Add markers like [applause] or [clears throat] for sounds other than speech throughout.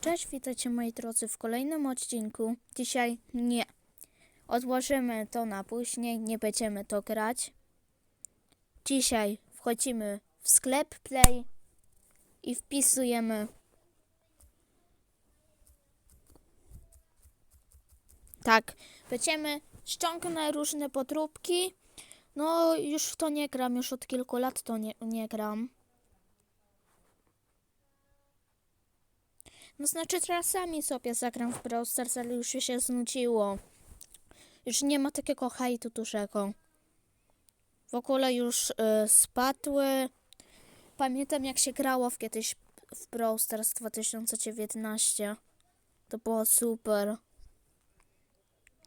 Cześć, witajcie moi drodzy w kolejnym odcinku. Dzisiaj nie. Odłożymy to na później, nie będziemy to grać. Dzisiaj wchodzimy w sklep Play i wpisujemy Tak, będziemy ściągnę różne podróbki. No, już w to nie gram, już od kilku lat to nie, nie gram. No znaczy czasami sobie zagram w Brawl Stars, ale już się znudziło. Już nie ma takiego hejtu dużego. W ogóle już y, spadły. Pamiętam jak się grało w kiedyś w Brawl Stars 2019. To było super.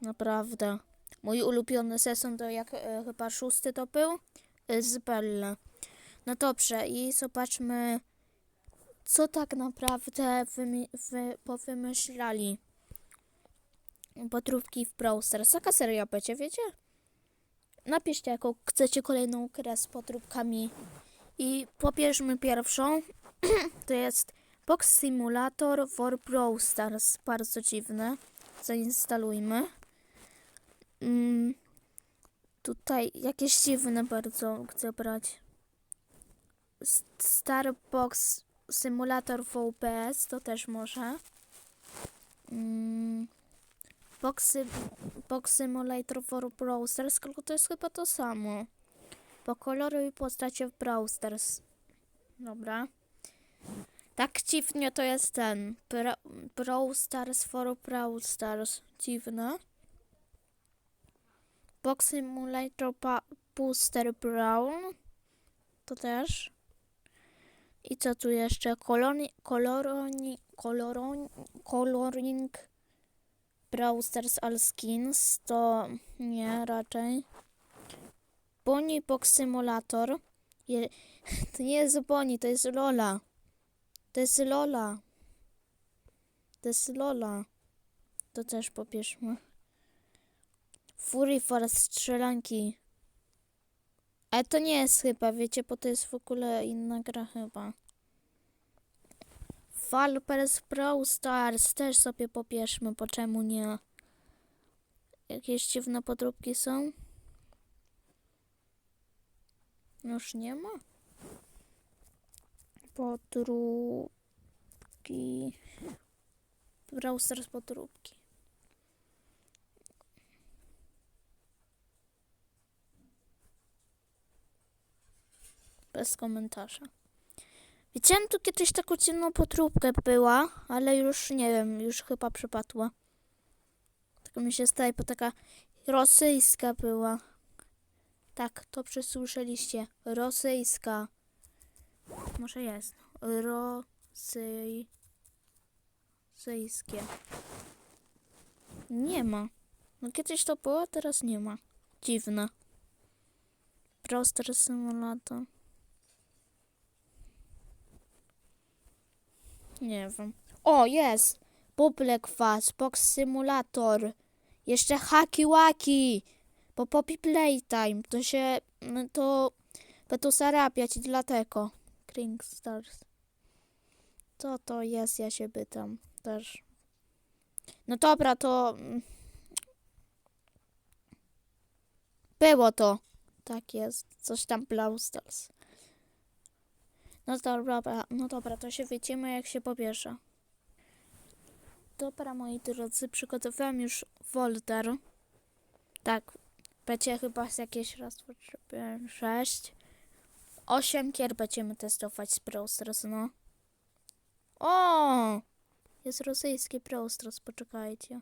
Naprawdę. Mój ulubiony sezon to jak e, chyba szósty to był e, z Belle. No dobrze i zobaczmy co tak naprawdę wymi- wy- powymyślali podróbki w Brawl Stars. Taka seria będzie, wiecie? Napiszcie, jaką chcecie kolejną grę z podróbkami. I pobierzmy pierwszą. [clears throat] to jest Box Simulator for Brawl Stars. Bardzo dziwne. Zainstalujmy. Mm, tutaj jakieś dziwne bardzo chcę brać. Starbox Simulator VPS to też może. Mm, Box, Box Simulator for Browsers, tylko to jest chyba to samo. Po koloru i postacie w Browsers. Dobra. Tak dziwnie to jest ten. Bra Brawl Stars for Brawl Stars. Dziwne. Box Simulator pa Booster Brown. To też. I co tu jeszcze? Koloni, koloroni, koloroni, coloring Brawl Stars All Skins. To nie, raczej. Bonnie Box Simulator. Je, [laughs] to nie jest Bonnie, to jest Lola. To jest Lola. To jest Lola. To też pobierzmy. Fury Force strzelanki. Ale to nie jest chyba, wiecie, bo to jest w ogóle inna gra chyba. Valpers Brawl Stars też sobie pobierzmy, bo czemu nie? Jakieś dziwne podróbki są? Już nie ma? Podróbki. Brawl Stars podróbki. Bez komentarza. Widziałem tu kiedyś taką ciemną potróbkę była, ale już nie wiem, już chyba przepadła. Tak mi się zdaje, bo taka rosyjska była. Tak, to przesłyszeliście. Rosyjska. Może jest. Rosyj... Rosyjskie. Nie ma. No kiedyś to było, teraz nie ma. Dziwne. Prosty symulator. Nie wiem. O, jest! Buble kwas, box simulator. Jeszcze haki łaki. Bo popi playtime. To się... no To... Będą zarabiać i dlatego. Kring Stars. Co to jest? Ja się pytam. Też. No dobra, to... mm, Było to. Tak jest. Coś tam Brawl Stars. No dobra, no dobra, to się widzimy jak się pobierze. Dobra, moi drodzy, przygotowałem już folder. Tak, będzie chyba z jakieś raz, dwa, trzy, pięć, sześć. Gier będziemy testować z Brawl Stars, no. O! Jest rosyjski Brawl Stars, poczekajcie.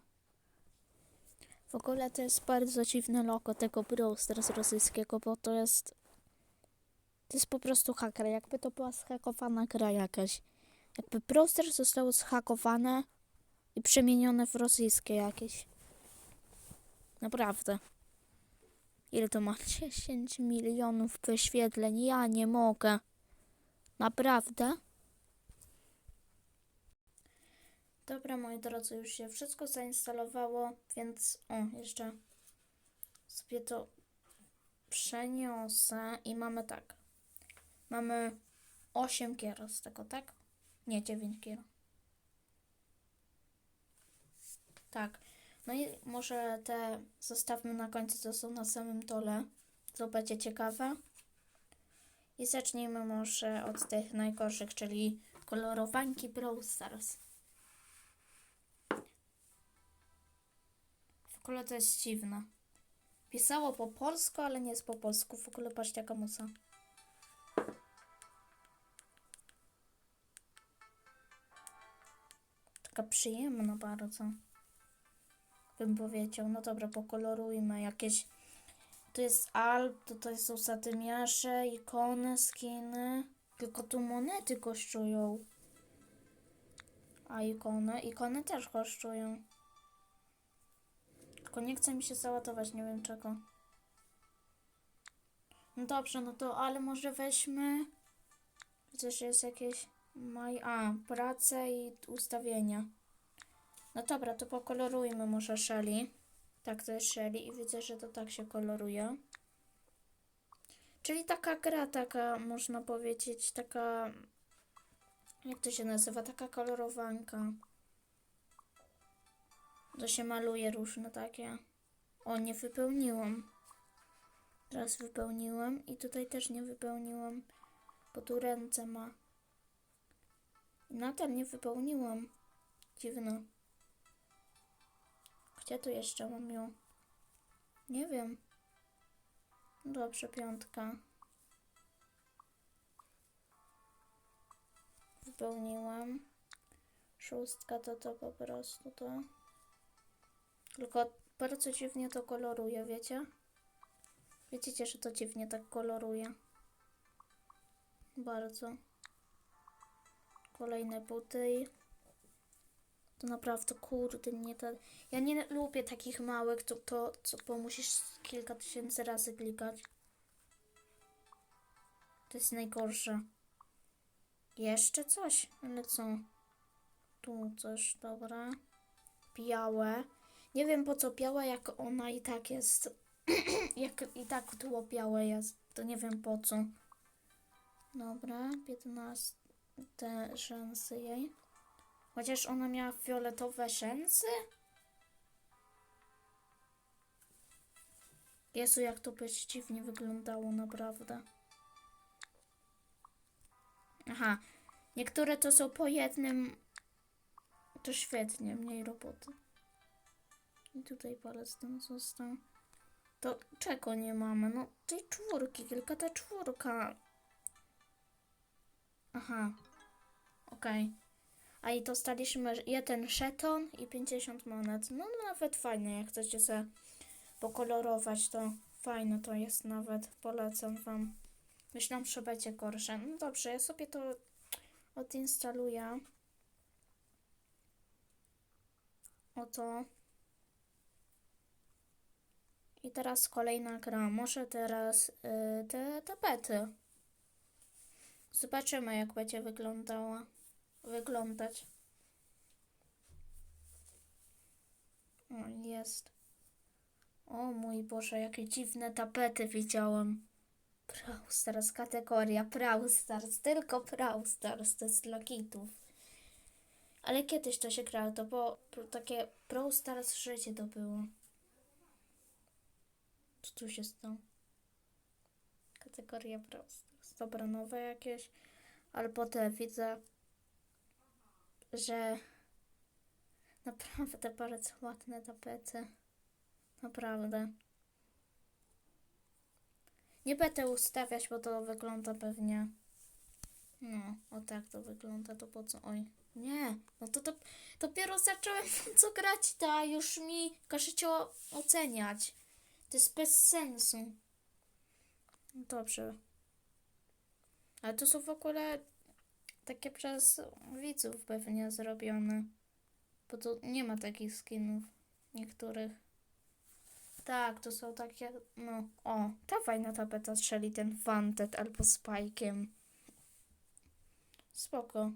W ogóle to jest bardzo dziwne logo tego Brawl Stars rosyjskiego, bo to jest to jest po prostu haker, jakby to była zhakowana gra jakaś. Jakby Brawl Stars zostało zhakowane i przemienione w rosyjskie jakieś. Naprawdę. Ile to ma? [laughs] 10 milionów wyświetleń. Ja nie mogę. Naprawdę? Dobra, moi drodzy, już się wszystko zainstalowało, więc o, jeszcze sobie to przeniosę i mamy tak. Mamy 8 gier z tego, tak? Nie, 9 gier. Tak. No i może te zostawmy na końcu, co są na samym dole. To będzie ciekawe. I zacznijmy może od tych najgorszych, czyli kolorowanki Brawl Stars. W ogóle to jest dziwne. Pisało po polsku, ale nie jest po polsku. W ogóle patrzcie jaka musa. Taka przyjemna bardzo. Bym powiedział. No dobra, pokolorujmy jakieś. Tu jest Alp, tutaj są satymiarze, ikony, skiny. Tylko tu monety kosztują. A ikony? Ikony też kosztują. Tylko nie chce mi się załadować, nie wiem czego. No dobrze, no to, ale może weźmy. Chociaż jest jakieś. Maj... A, prace i ustawienia. No dobra, to pokolorujmy może Shelly. Tak, to jest Shelly i widzę, że to tak się koloruje. Czyli taka gra, taka można powiedzieć, taka. Jak to się nazywa? Taka kolorowanka. To się maluje różne takie. O, nie wypełniłam. Teraz wypełniłam i tutaj też nie wypełniłam, bo tu ręce ma. Nadal nie wypełniłam. Dziwne. Gdzie tu jeszcze mam ją? Nie wiem. Dobrze, piątka. Wypełniłam. Szóstka to to po prostu to. Tylko bardzo dziwnie to koloruje, wiecie? Wiecie, że to dziwnie tak koloruje. Bardzo. Kolejne buty. To naprawdę, kurde, nie ta... Ja nie lubię takich małych, to, to co, bo musisz kilka tysięcy razy klikać. To jest najgorsze. Jeszcze coś, ale co? Tu coś, dobra. Białe. Nie wiem po co białe, jak ona i tak jest. [clears throat] jak i tak tło białe jest, to nie wiem po co. Dobra, 15 te rzęsy jej. Chociaż ona miała fioletowe rzęsy? Jezu, jak to by dziwnie wyglądało, naprawdę. Aha, niektóre to są po jednym. To świetnie, mniej roboty. I tutaj palec ten został. To czego nie mamy? No tej czwórki, tylko ta czwórka. Aha. Okej. A i dostaliśmy jeden szeton i 50 monet. No nawet fajne, jak chcecie sobie pokolorować, to fajne to jest nawet. Polecam wam. Myślałam, że będzie gorsze. No dobrze, ja sobie to odinstaluję. Oto. I teraz kolejna gra. Może teraz y, te tapety. Zobaczymy, jak będzie wyglądała. Wyglądać. O, jest. O mój Boże, jakie dziwne tapety widziałam. Brawl Stars, kategoria Brawl Stars, tylko Brawl Stars, to jest dla kitów. Ale kiedyś to się grało, to było takie Brawl Stars życie to było. Co tu się stało? Kategoria Brawl Stars. Dobra, nowe jakieś. Albo te widzę, że naprawdę bardzo ładne tapety. Naprawdę. Nie będę ustawiać, bo to wygląda pewnie. No, o tak to wygląda, to po co? Oj, nie, no to, to dopiero zacząłem [laughs] co grać, ta już mi każecie oceniać. To jest bez sensu. Dobrze. Ale to są w ogóle takie przez widzów pewnie zrobione. Bo tu nie ma takich skinów niektórych. Tak, to są takie, no, o, ta fajna tapeta strzeli ten Wanted albo Spike'iem. Spoko.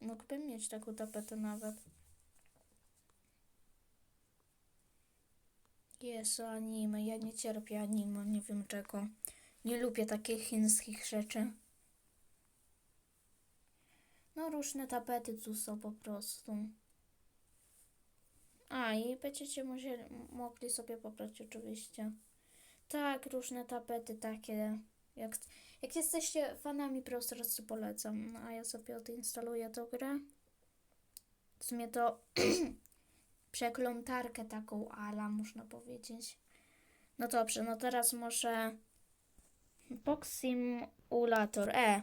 Mógłbym mieć taką tapetę nawet. Jezu, anime. Ja nie cierpię anime, nie wiem czego. Nie lubię takich chińskich rzeczy. No, różne tapety tu są po prostu. A, i będziecie musieli, mogli sobie pobrać oczywiście. Tak, różne tapety takie. Jak, jak jesteście fanami to polecam. A ja sobie odinstaluję tą grę. W sumie to [clears throat] przeklątarkę taką ala, można powiedzieć. No dobrze, no teraz może Box Simulator E.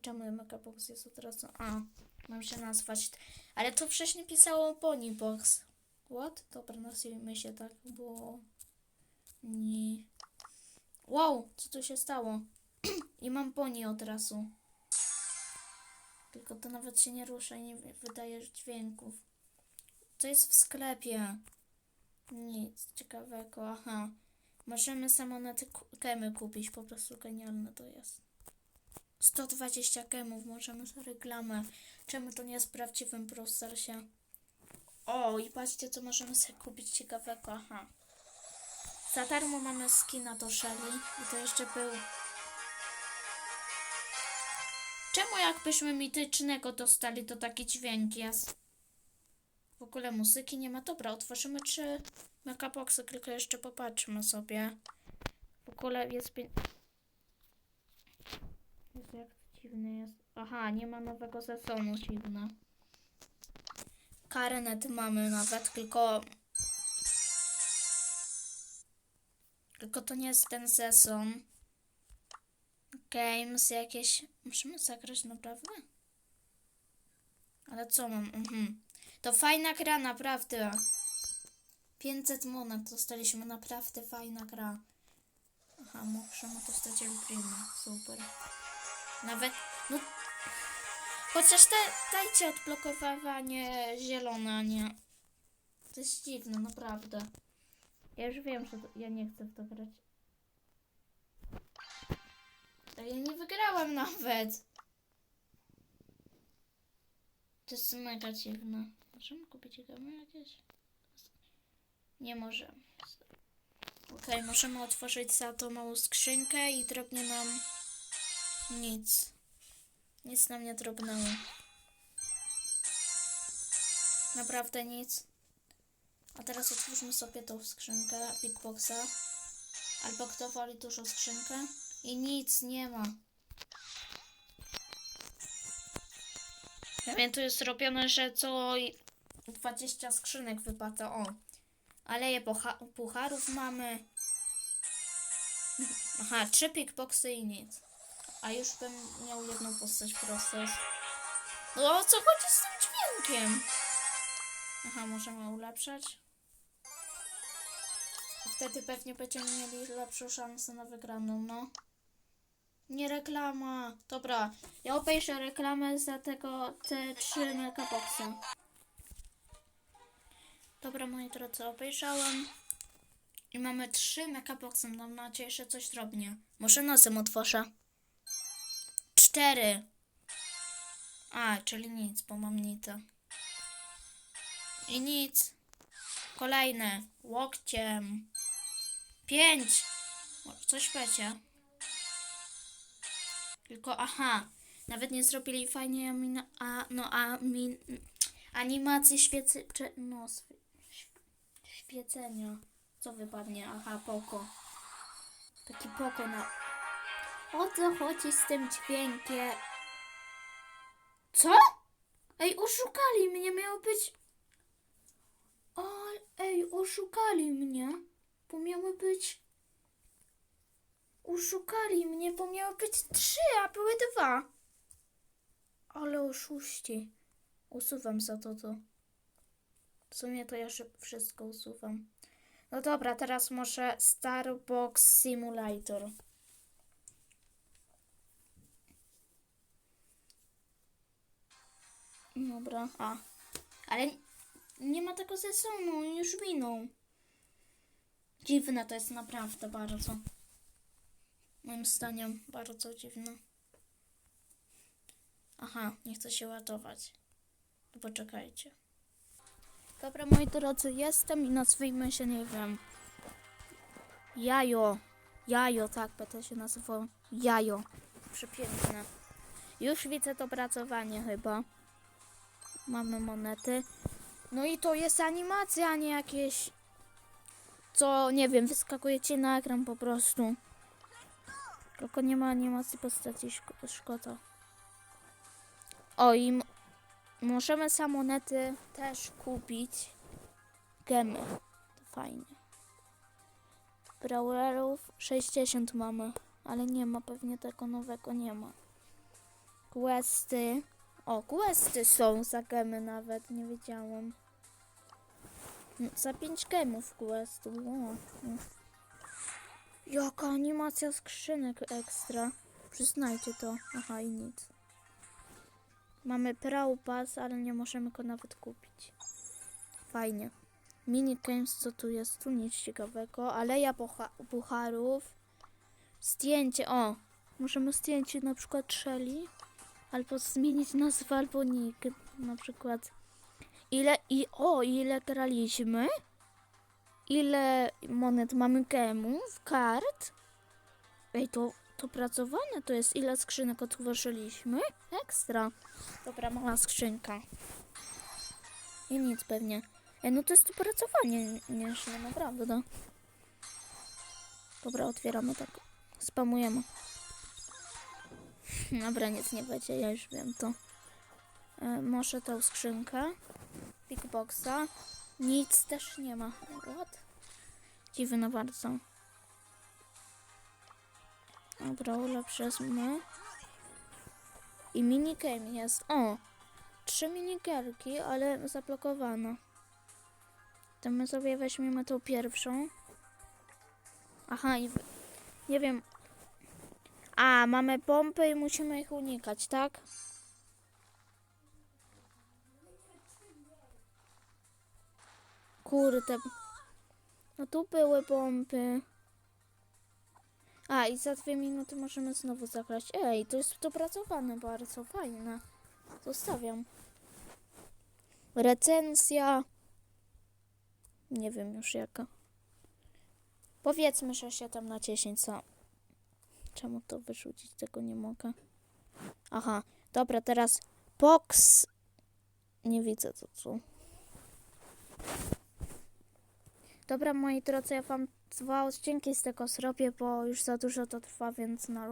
Czemu Megabox jest od razu? A, mam się nazwać. Ale to wcześniej pisało Ponybox. What? Dobra, nazwijmy się tak, bo... Nie. Wow, co tu się stało? [clears throat] I mam poni od razu. Tylko to nawet się nie rusza i nie wy- wydaje dźwięków. Co jest w sklepie? Nic ciekawego, aha. Możemy samonety gemy kupić, po prostu genialne to jest. 120 gemów, możemy za reklamę. Czemu to nie jest prawdziwym Brawl Starsie? O, i patrzcie, co możemy sobie kupić ciekawego, aha. Za darmo mamy skina do Shelly i to jeszcze był... Czemu jakbyśmy mitycznego dostali, to taki dźwięk jest? W ogóle muzyki nie ma. Dobra, otworzymy trzy megaboxy, tylko jeszcze popatrzmy sobie. W ogóle jest... pię- Jezu, jak to dziwny jest. Aha, nie ma nowego sezonu, dziwne. Karenet mamy nawet, tylko... Tylko to nie jest ten sezon. Games jakieś... Musimy zagrać naprawdę? Ale co mam? Mhm. To fajna gra, naprawdę. 500 monet dostaliśmy, naprawdę fajna gra. Aha, możemy dostać El Primo. Super. Nawet, no... Chociaż te, dajcie odblokowywanie zielone, a nie... To jest dziwne, naprawdę. Ja już wiem, że to, ja nie chcę w to grać. A ja nie wygrałam nawet. To jest mega dziwne. Możemy kupić gamy jakieś? Nie możemy. Okej, możemy otworzyć za tą małą skrzynkę i drobnie nam nic. Nic nam nie drobnęło. Naprawdę nic. A teraz otwórzmy sobie tą skrzynkę Big Boxa. Albo kto woli dużą skrzynkę. I nic nie ma. Ja wiem, tu jest zrobione, że co i 20 skrzynek wypada. O. Aleje pucha- pucharów mamy. [laughs] Aha, trzy pickboxy i nic. A już bym miał jedną postać prosto. No o co chodzi z tym dźwiękiem? Aha, możemy ulepszać. Wtedy pewnie będziemy mieli lepszą szansę na wygraną, no. Nie reklama. Dobra, ja obejrzę reklamę za tego, te trzy megaboxy. Dobra, moi drodzy, obejrzałem. I mamy trzy megaboxy. Mam nadzieję, że coś drobnie. Może nosem otworzę. Cztery. A, czyli nic, bo mam nita. I nic. Kolejne. Łokciem. Pięć. Coś będzie. Tylko, aha. Nawet nie zrobili fajnie a, no, amin, animacji świecy, czy, no, świecenia. Co wypadnie? Aha, poko. Taki poko na... O co chodzi z tym dźwiękiem? Co? Ej, oszukali mnie, miało być... O, ej, oszukali mnie, bo miały być... Oszukali mnie, bo miały być trzy, a były dwa. Ale oszuści. Usuwam za to to. W sumie to ja wszystko usuwam. No dobra, teraz może Starbox Simulator. Dobra, a. Ale nie ma tego sezonu, już minął. Dziwne to jest naprawdę bardzo. Moim zdaniem bardzo dziwne. Aha, nie chce się ładować. Poczekajcie. Dobra, moi drodzy, jestem i nazwijmy się, nie wiem. Jajo. Jajo, tak, będę się nazywał. Jajo. Przepiękne. Już widzę to pracowanie chyba. Mamy monety. No i to jest animacja, a nie jakieś... Co, nie wiem, wyskakujecie na ekran po prostu. Tylko nie ma animacji postaci, szko- szkoda. O, i możemy za monety też kupić gemy. To fajnie. Brawlerów 60 mamy, ale nie ma, pewnie tego nowego nie ma. Questy. O, questy są za gemy nawet, nie wiedziałam. No, Za 5 gemów questu. O. Jaka animacja skrzynek ekstra. Przyznajcie to. Aha, i nic. Mamy Prau Pass, ale nie możemy go nawet kupić. Fajnie. Mini games, co tu jest? Tu nic ciekawego. Aleja pucharów. Zdjęcie. O! Możemy zdjęcie na przykład Shelly. Albo zmienić nazwę, albo nick. Na przykład. Ile i o, ile graliśmy? Ile monet mamy gemów, kart? Ej, to, to pracowane to jest. Ile skrzynek otworzyliśmy? Ekstra. Dobra, mała skrzynka. I nic pewnie. Ej, no to jest to pracowanie nieźle, naprawdę. Dobra, otwieramy tak. Spamujemy. Dobra, nic nie będzie, ja już wiem to. E, może tą skrzynkę. Big Boxa. Nic też nie ma. What? Dziwne bardzo. Dobra, ulepszymy. I minigame jest. O! Trzy minigierki, ale zablokowane. To my sobie weźmiemy tą pierwszą. Aha, i nie wiem. A, mamy pompy i musimy ich unikać, tak? Kurde. No tu były pompy. A, i za dwie minuty możemy znowu zagrać. Ej, to jest dopracowane bardzo, fajne. Zostawiam. Recenzja. Nie wiem już jaka. Powiedzmy, że 7 na 10, co? Czemu to wyrzucić? Tego nie mogę. Aha, dobra, teraz box. Nie widzę tu. Dobra, moi drodzy, ja wam dwa odcinki z tego zrobię, bo już za dużo to trwa, więc na